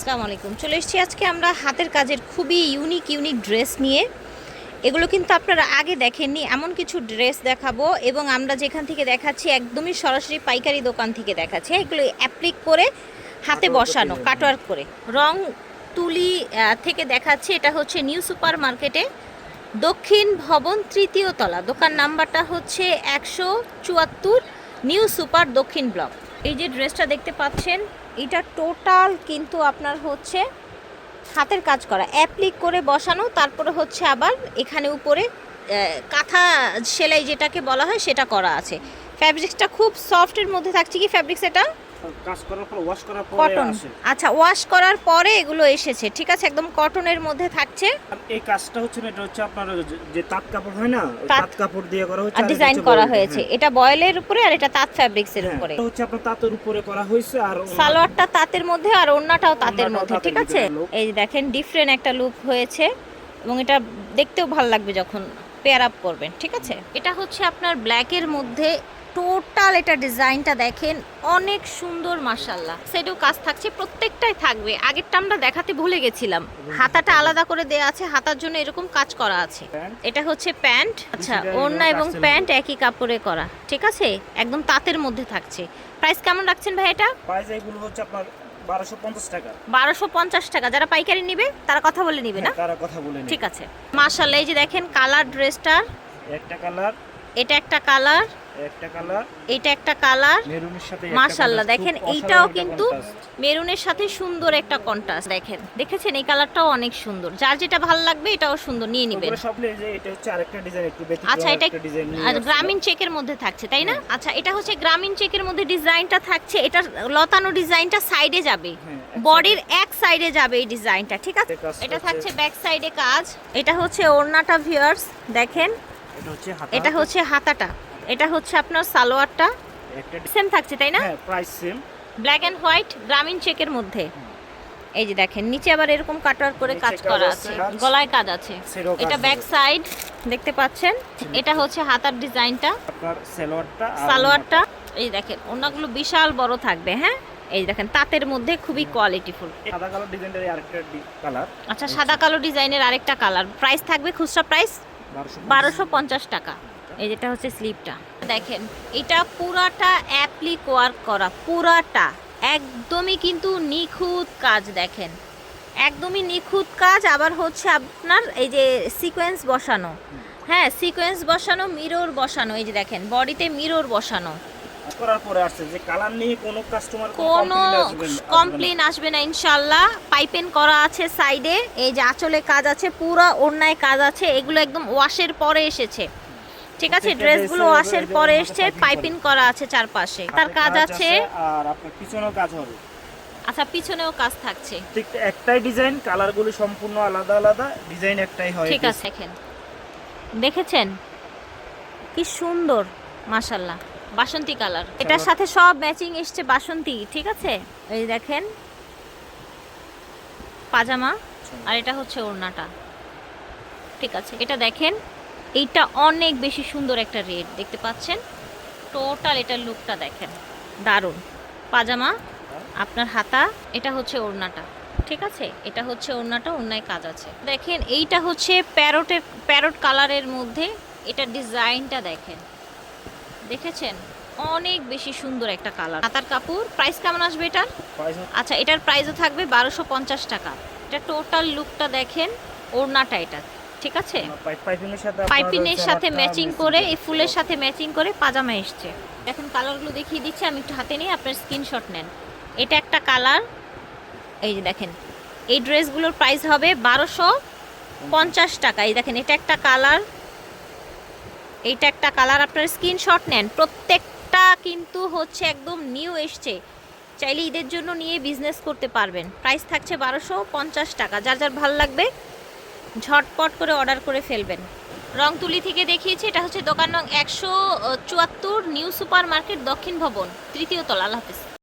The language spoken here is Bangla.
আসসালামু আলাইকুম। চলে এসেছি আজকে আমরা হাতের কাজের খুবই ইউনিক ইউনিক ড্রেস নিয়ে। এগুলো কিন্তু আপনারা আগে দেখেননি এমন কিছু ড্রেস দেখাবো এবং আমরা যেখান থেকে দেখাচ্ছি একদমই সরাসরি পাইকারি দোকান থেকে দেখাচ্ছি। এগুলো অ্যাপ্লিক করে হাতে বসানো কাটওয়ার্ক করে রং তুলি থেকে দেখাচ্ছি এটা হচ্ছে নিউ সুপার মার্কেটে দক্ষিণ ভবন তৃতীয় তলা দোকান নাম্বারটা হচ্ছে একশো চুয়াত্তর নিউ সুপার দক্ষিণ ব্লক। এই যে ড্রেসটা দেখতে পাচ্ছেন, এটা টোটাল কিন্তু আপনার হচ্ছে হাতের কাজ করা। অ্যাপ্লিক করে বসানো, তারপরে হচ্ছে আবার এখানে উপরে কাঁথা সেলাই যেটাকে বলা হয় সেটা করা আছে। ফ্যাব্রিক্সটা খুব সফটের মধ্যে থাকছে কি ফ্যাব্রিক্স এটা? কাজ করার পর ওয়াশ করার পরে কটন আচ্ছা ওয়াশ করার পরে এগুলো এসেছে ঠিক আছে? একদম কটনের মধ্যে থাকছে। এই কাজটা হচ্ছে এটা হচ্ছে আপনার যে- তাঁত কাপড় হয় না তাঁত- কাপড় দিয়ে করা এটা ডিজাইন করা হয়েছে। হ্যাঁ। এটা বয়েলের উপরে আর এটা তাঁত ফ্যাব্রিক্সের হ্যাঁ, উপরে। এটা হচ্ছে আপনার তাঁতের উপরে করা হয়েছে আর সালোয়ারটা তাঁতের মধ্যে আর ওড়নাটাও তাঁতের মধ্যে ঠিক আছে? এই দেখেন ডিফারেন্ট একটা লুক হয়েছে এবং এটা দেখতেও ভালো লাগবে যখন পেয়ার আপ করবেন ঠিক আছে? এটা হচ্ছে আপনার ব্ল্যাকের মধ্যে টোটাল এটা ডিজাইনটা দেখেন অনেক সুন্দর মাশাল্লাহ সেটাও কাজ থাকছে প্রত্যেকটাই থাকবে। আগেরটা আমরা দেখাতে ভুলে গেছিলাম। হাতাটা আলাদা করে দেয়া আছে হাতার জন্য এরকম কাজ করা আছে। এটা হচ্ছে প্যান্ট আচ্ছা ওড়না এবং প্যান্ট একই কাপড়ে করা ঠিক আছে? একদম তাঁতের মধ্যে থাকছে। প্রাইস কেমন রাখছেন ভাই এটা? প্রাইস এগুলো হচ্ছে আপনার বারোশো পঞ্চাশ টাকা। যারা পাইকারি নিবে তারা কথা বলে নিবে না? হ্যাঁ, তারা কথা বলে ঠিক আছে। এই যে দেখেন কালার ড্রেসটার। একটা কালার। এটা একটা কালার। একটা কালার। এটা একটা কালার। মেরুনের সাথে মাশাল্লাহ দেখেন এইটাও কিন্তু মেরুনের সাথে সুন্দর একটা কন্ট্রাস্ট দেখেন। দেখেছেন এই কালারটাও অনেক সুন্দর। যার যেটা ভালো লাগবে এটাও সুন্দর নিয়ে নেবেন। সব নিয়ে যে এটা হচ্ছে আরেকটা ডিজাইন একটু আচ্ছা এটা আর গ্রামীণ চেকের মধ্যে থাকছে তাই না? আচ্ছা এটা হচ্ছে গ্রামীণ চেকের মধ্যে ডিজাইনটা থাকছে। এটা লতানো ডিজাইনটা সাইডে যাবে। হ্যাঁ, বডির এক সাইডে যাবে এই ডিজাইনটা ঠিক আছে? এটা। থাকছে ব্যাক সাইডে কাজ। এটা হচ্ছে ওড়নাটা ভিউয়ার্স দেখেন। এটা হচ্ছে হাতাটা। এটা হচ্ছে আপনার সালোয়ারটা। সেম থাকছে তাই না? Price same black and white Grameen চেকের মধ্যে। এই যে দেখেন নিচে আবার এরকম কাটার করে কাজ করা আছে, গলায় কাজ আছে। এটা ব্যাক সাইড দেখতে পাচ্ছেন? এটা হচ্ছে হাতার ডিজাইনটা। আপনার সালোয়ারটা সালোয়ারটা এই দেখেন ওনাগুলো বিশাল বড় থাকবে হ্যাঁ? এই দেখেন তাঁতের মধ্যে খুবই কোয়ালিটিফুল সাদা কালার ডিজাইনের আরেকটা কালার আচ্ছা সাদা কালো ডিজাইনের আরেকটা কালার প্রাইস থাকবে খুচরা প্রাইস বারোশো পঞ্চাশ টাকা। এই যেটা হচ্ছে স্লিপটা। দেখেন এটা পুরাটা অ্যাপ্লিক ওয়ার্ক করা পুরাটা। একদমই কিন্তু নিখুঁত কাজ দেখেন। একদমই নিখুঁত কাজ আবার হচ্ছে আপনার এই যে সিকোয়েন্স বসানো। হ্যাঁ সিকোয়েন্স বসানো মিরর বসানো এই যে দেখেন বডিতে মিরর বসানো। করার পরে আসছে যে কালার নিয়ে কোনো কাস্টমার কোনো কমপ্লেন আসবে না ইনশাল্লাহ পাইপেন করা আছে সাইডে এই যে আঁচলে কাজ আছে পুরো ওড়নায় কাজ আছে এগুলো একদম ওয়াশের পরে এসেছে। ঠিক আছে ড্রেসগুলো ওয়াশের পরে এসছে পাইপিং করা আছে চারপাশে। তার কাজ আছে আর আপনার পিছনেও কাজ হবে। আচ্ছা পিছনেও কাজ থাকছে। ঠিক একটাই ডিজাইন কালারগুলো সম্পূর্ণ আলাদা আলাদা ডিজাইন একটাই হয় ঠিক আছে দেখেন। দেখেছেন? কি সুন্দর মাশাল্লাহ বাসন্তী কালার। এটার সাথে সব ম্যাচিং এসছে বাসন্তী ঠিক আছে? এই দেখেন। পাজামা আর এটা হচ্ছে ওড়নাটা। ঠিক আছে এটা দেখেন। এইটা অনেক বেশি সুন্দর একটা রেড দেখতে পাচ্ছেন? টোটাল এটার লুকটা দেখেন। দারুণ। পাজামা আপনার হাতা এটা হচ্ছে ওড়নাটা ঠিক আছে? এটা হচ্ছে ওড়নাটা ওড়নায় কাজ আছে। দেখেন এইটা হচ্ছে প্যারোটের প্যারোট কালারের মধ্যে এটা ডিজাইনটা দেখেন। দেখেছেন? অনেক বেশি সুন্দর একটা কালার। হাতার কাপড় প্রাইস কেমন আসবে এটার? আচ্ছা এটার প্রাইসও থাকবে বারোশো পঞ্চাশ টাকা। এটা টোটাল লুকটা দেখেন ওড়নাটা এটা ঠিক আছে? পাইপিনের সাথে ম্যাচিং করে এই ফুলের সাথে ম্যাচিং করে পাজামা এসছে। এখন কালারগুলো দেখিয়ে দিচ্ছি আমি একটু হাতে নিয়ে আপনার স্ক্রিনশট নেন। এটা একটা কালার এই যে দেখেন এই ড্রেসগুলোর প্রাইস হবে বারোশো পঞ্চাশ টাকা। এই দেখেন এটা একটা কালার এইটা একটা কালার আপনার স্ক্রিনশট নেন। প্রত্যেকটা কিন্তু হচ্ছে একদম নিউ এসছে। চাইলে ঈদের জন্য নিয়ে বিজনেস করতে পারবেন। প্রাইস থাকছে বারোশো পঞ্চাশ টাকা। যার যার ভালো লাগবে ঝটপট করে অর্ডার করে ফেলবেন। রং তুলি থেকে দেখিয়েছি, এটা হচ্ছে দোকান নং একশো চুয়াত্তর নিউ সুপার মার্কেট দক্ষিণ ভবন, তৃতীয় তলা। আল্লাহ